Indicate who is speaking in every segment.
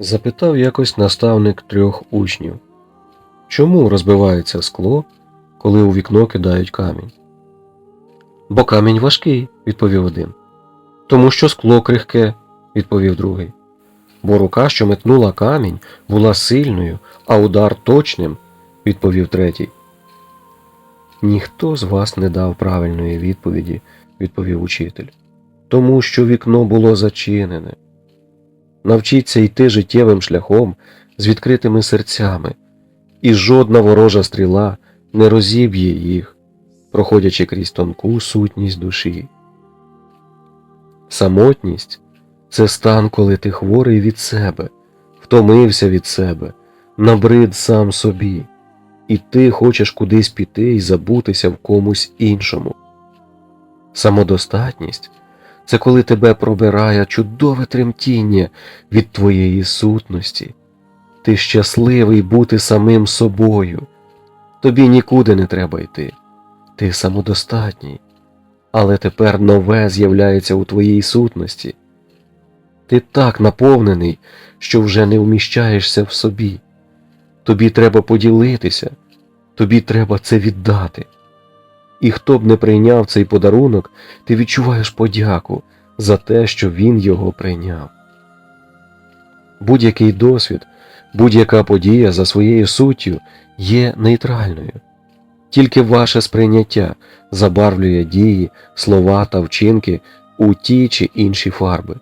Speaker 1: запитав якось наставник трьох учнів. Чому розбивається скло, коли у вікно кидають камінь? Бо камінь важкий, відповів один. Тому що скло крихке, відповів другий. Бо рука, що метнула камінь, була сильною, а удар точним, відповів третій. Ніхто з вас не дав правильної відповіді, відповів учитель, тому що вікно було зачинене. Навчіться йти життєвим шляхом з відкритими серцями, і жодна ворожа стріла не розіб'є їх, проходячи крізь тонку сутність душі. Самотність це стан, коли ти хворий від себе, втомився від себе, набрид сам собі, і ти хочеш кудись піти і забутися в комусь іншому. Самодостатність це коли тебе пробирає чудове тремтіння від твоєї сутності. Ти щасливий бути самим собою. Тобі нікуди не треба йти. Ти самодостатній. Але тепер нове з'являється у твоїй сутності. Ти так наповнений, що вже не вміщаєшся в собі. Тобі треба поділитися, тобі треба це віддати. І хто б не прийняв цей подарунок, ти відчуваєш подяку за те, що він його прийняв. Будь-який досвід, будь-яка подія за своєю суттю є нейтральною. Тільки ваше сприйняття забарвлює дії, слова та вчинки у ті чи інші фарби.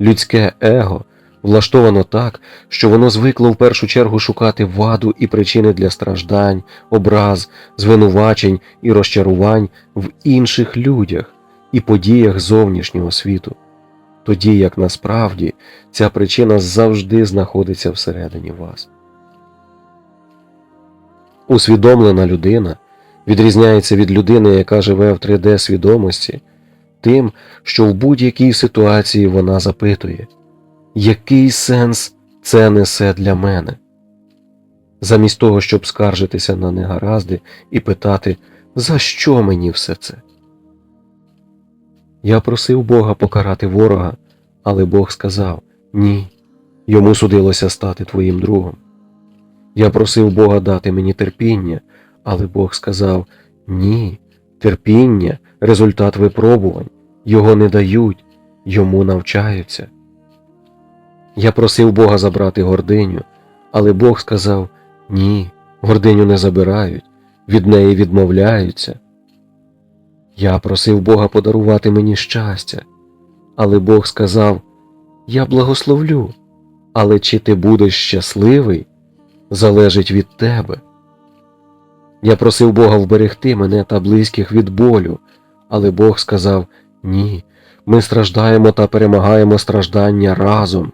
Speaker 1: Людське его влаштовано так, що воно звикло в першу чергу шукати ваду і причини для страждань, образ, звинувачень і розчарувань в інших людях і подіях зовнішнього світу, тоді як насправді ця причина завжди знаходиться всередині вас. Усвідомлена людина відрізняється від людини, яка живе в 3D свідомості, тим, що в будь-якій ситуації вона запитує, який сенс це несе для мене? Замість того, щоб скаржитися на негаразди і питати, за що мені все це? Я просив Бога покарати ворога, але Бог сказав ні, йому судилося стати твоїм другом. Я просив Бога дати мені терпіння, але Бог сказав ні, терпіння результат випробувань, його не дають, йому навчаються. Я просив Бога забрати гординю, але Бог сказав ні, гординю не забирають, від неї відмовляються. Я просив Бога подарувати мені щастя, але Бог сказав Я благословлю, але чи ти будеш щасливий, залежить від тебе. Я просив Бога вберегти мене та близьких від болю, але Бог сказав Ні, ми страждаємо та перемагаємо страждання разом.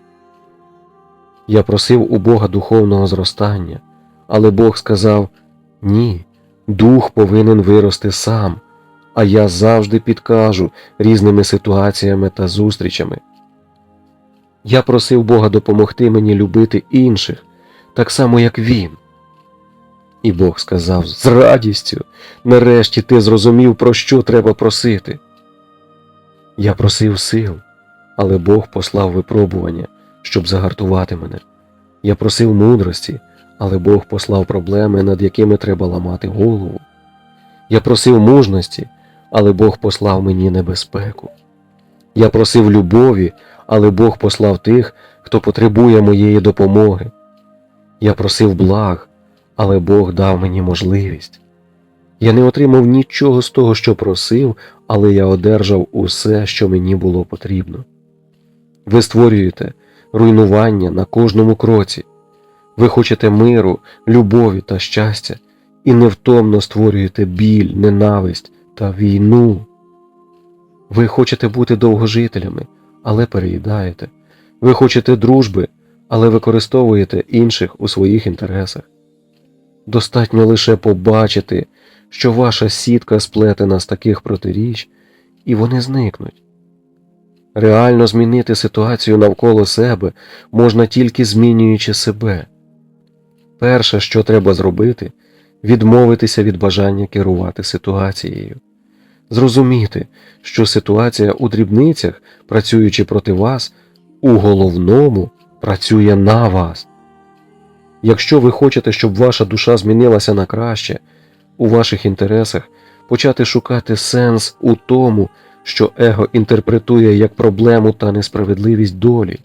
Speaker 1: Я просив у Бога духовного зростання, але Бог сказав Ні, дух повинен вирости сам, а я завжди підкажу різними ситуаціями та зустрічами. Я просив Бога допомогти мені любити інших, так само, як Він. І Бог сказав з радістю, нарешті ти зрозумів, про що треба просити. Я просив сил, але Бог послав випробування, щоб загартувати мене. Я просив мудрості, але Бог послав проблеми, над якими треба ламати голову. Я просив мужності, але Бог послав мені небезпеку. Я просив любові, але Бог послав тих, хто потребує моєї допомоги. Я просив благ, але Бог дав мені можливість. Я не отримав нічого з того, що просив, але я одержав усе, що мені було потрібно. Ви створюєте руйнування на кожному кроці. Ви хочете миру, любові та щастя, і невтомно створюєте біль, ненависть та війну. Ви хочете бути довгожителями, але переїдаєте. Ви хочете дружби, але використовуєте інших у своїх інтересах. Достатньо лише побачити, що ваша сітка сплетена з таких протиріч, і вони зникнуть. Реально змінити ситуацію навколо себе можна тільки змінюючи себе. Перше, що треба зробити, відмовитися від бажання керувати ситуацією, зрозуміти, що ситуація у дрібницях, працюючи проти вас, у головному працює на вас. Якщо ви хочете, щоб ваша душа змінилася на краще, у ваших інтересах почати шукати сенс у тому, що его інтерпретує як проблему та несправедливість долі.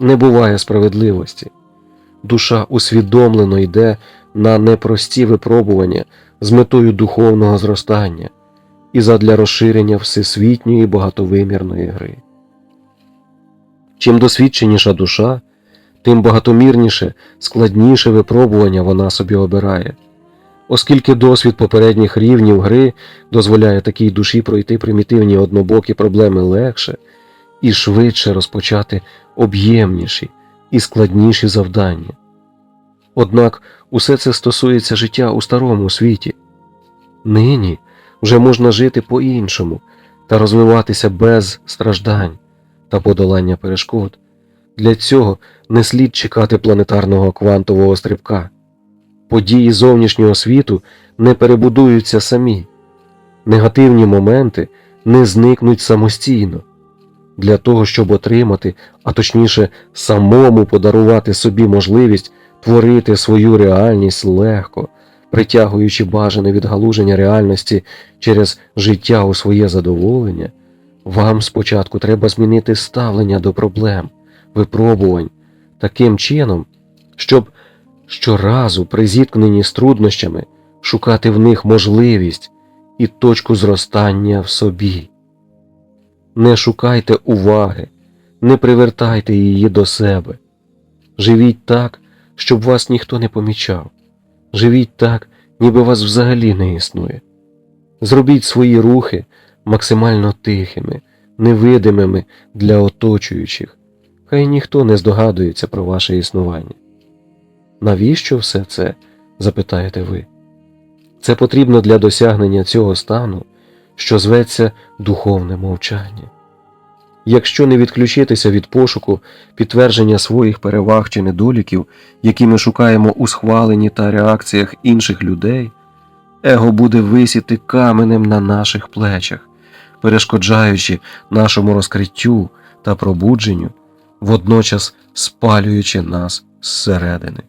Speaker 1: Не буває справедливості. Душа усвідомлено йде на непрості випробування з метою духовного зростання і задля розширення всесвітньої багатовимірної гри. Чим досвідченіша душа, тим багатомірніше, складніше випробування вона собі обирає, оскільки досвід попередніх рівнів гри дозволяє такій душі пройти примітивні однобокі проблеми легше і швидше розпочати об'ємніші і складніші завдання. Однак усе це стосується життя у старому світі. Нині вже можна жити по-іншому та розвиватися без страждань та подолання перешкод. Для цього не слід чекати планетарного квантового стрибка. Події зовнішнього світу не перебудуються самі, негативні моменти не зникнуть самостійно. Для того, щоб отримати, а точніше, самому подарувати собі можливість творити свою реальність легко, притягуючи бажане відгалуження реальності через життя у своє задоволення, вам спочатку треба змінити ставлення до проблем, випробувань таким чином, щоб щоразу при зіткненні з труднощами шукати в них можливість і точку зростання в собі. Не шукайте уваги, не привертайте її до себе. Живіть так, щоб вас ніхто не помічав. Живіть так, ніби вас взагалі не існує. Зробіть свої рухи максимально тихими, невидимими для оточуючих, хай ніхто не здогадується про ваше існування. Навіщо все це? запитаєте ви. Це потрібно для досягнення цього стану, що зветься духовне мовчання. Якщо не відключитися від пошуку підтвердження своїх переваг чи недоліків, які ми шукаємо у схваленні та реакціях інших людей, его буде висіти каменем на наших плечах, перешкоджаючи нашому розкриттю та пробудженню, водночас спалюючи нас зсередини.